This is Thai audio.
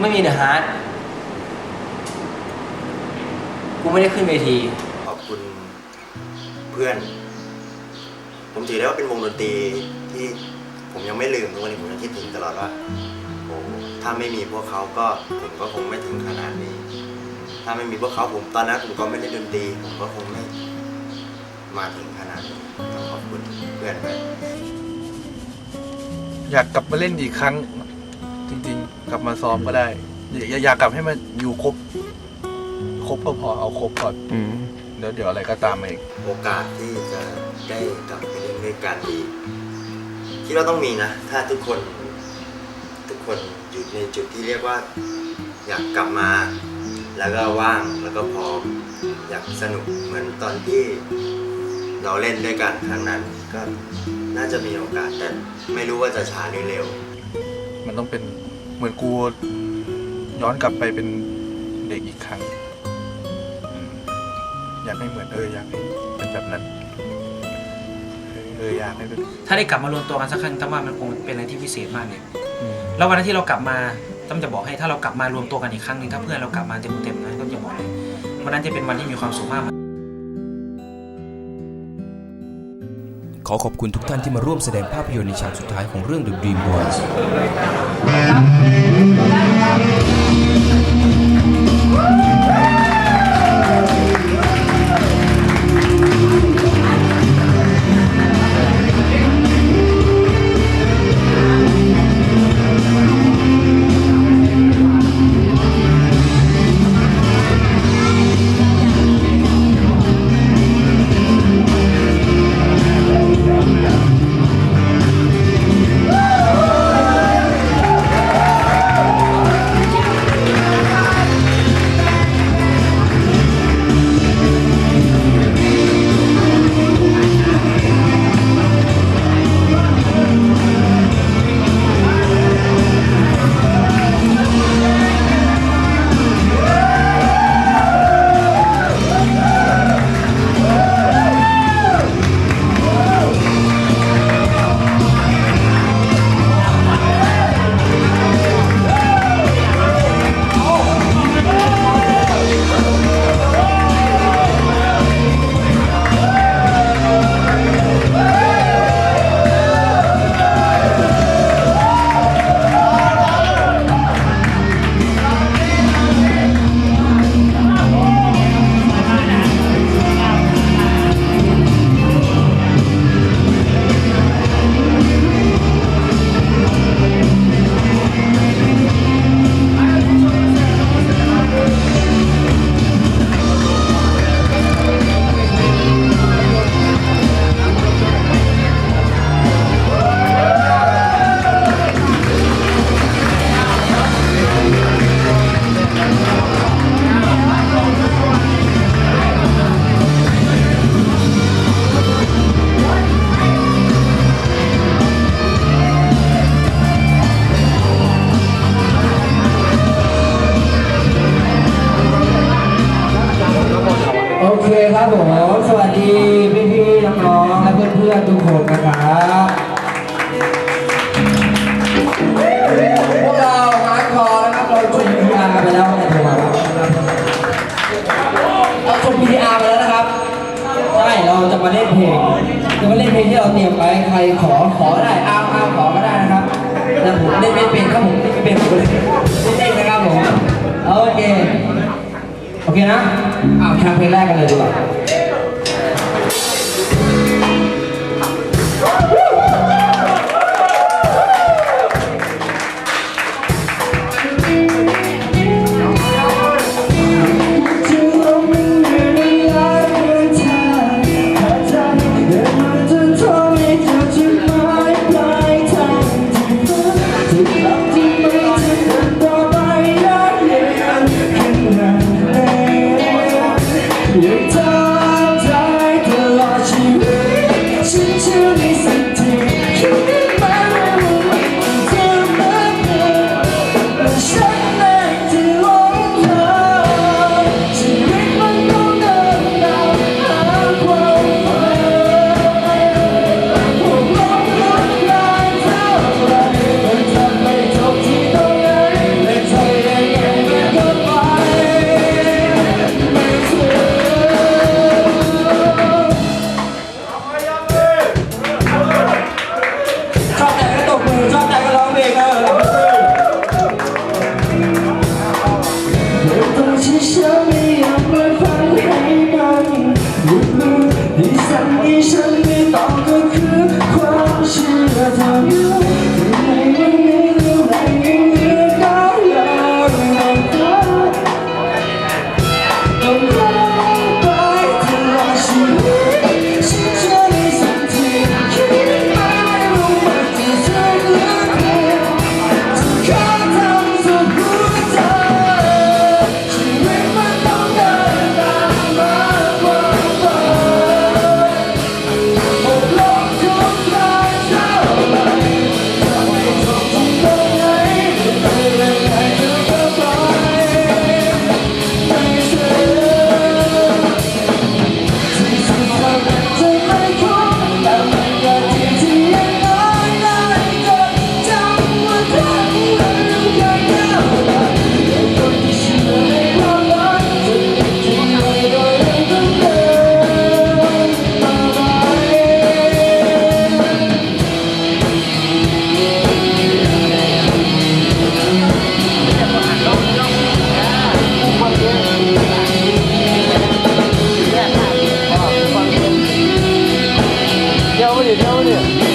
ไม่มีเดอะฮาร์ดกูไม่ได้ขึ้นเวที ขอบคุณเพื่อน ผมถือได้ว่าเป็นวงดนตรีที่ผมยังไม่ลืมทุกวันนี้ผมยังคิดถึงตลอดว่าโอ้ถ้าไม่มีพวกเขาก็ผมก็คงไม่ถึงขนาดนี้ ถ้าไม่มีพวกเขาผมตอนนั้นผมก็ไม่ได้ดนตรี ผมก็คงไม่มาถึงขนาดนี้ต้องขอบคุณเพื่อนด้วยอยากกลับมาเล่นอีกครั้ง จริงๆ กลับมาซ้อมก็ได้ อยากอยากกลับให้มันอยู่ครบ ครบก็พอเอาครบก่อนเดี๋ยวเดี๋ยวอะไรก็ตามมาเองโอกาสที่จะได้กลับไปเล่นด้วยกันอีกคิดว่าต้องมีนะ ถ้าทุกคน ทุกคนอยู่ในจุดที่เรียกว่า อยากกลับมา แล้วก็ว่างแล้วก็พร้อมอยากสนุกเหมือนตอนที่เราเล่นด้วยกันครั้งนั้น ก็น่าจะมีโอกาสแต่ไม่รู้ว่าจะช้าหรือเร็ว มันต้องเป็น เหมือนกูย้อนกลับไปเป็นเด็กอีกครั้งอืมอยากให้เหมือนเอออยากให้เป็นแบบนั้น เออเอออยากให้เป็นถ้าได้กลับมารวมตัวกันสักครั้งตั้มว่ามันคงเป็นอะไรที่พิเศษมากเลยอืมแล้ววันนั้นที่เรากลับมาตั้มจะบอกให้ถ้าเรากลับมารวมตัวกันอีกครั้งหนึ่งถ้าเพื่อนเรากลับมาเต็มๆนะตั้มจะบอกเลยวันนั้นจะเป็นวันที่มีความสุขมาก ขอขอบคุณทุกท่านที่มาร่วมแสดงภาพยนตร์ในฉากสุดท้ายของเรื่อง The Dream Boys ผมสวัสดีพี่พี่ๆน้องๆและเพื่อนๆทุกคนนะครับพวกเราฮาร์ดคอนะครับเราชม PDR ไปแล้วในโทรมาเราชม PDR ไปแล้วนะครับใช่เราจะมาเล่นเพลงจะมาเล่นเพลงที่เราเตรียมไว้ใครขอขอได้อ้าวอ้าวขอก็ได้นะครับแต่ผมเล่นไม่เป็นครับผมเล่นไม่เป็นผมเลยเล่นนะครับผมโอเค โอเคนะอ้าแคมเพลงแรกกันเลยดีกว่า มือให้สั่นให้ฉันไม่ต้องก็ California.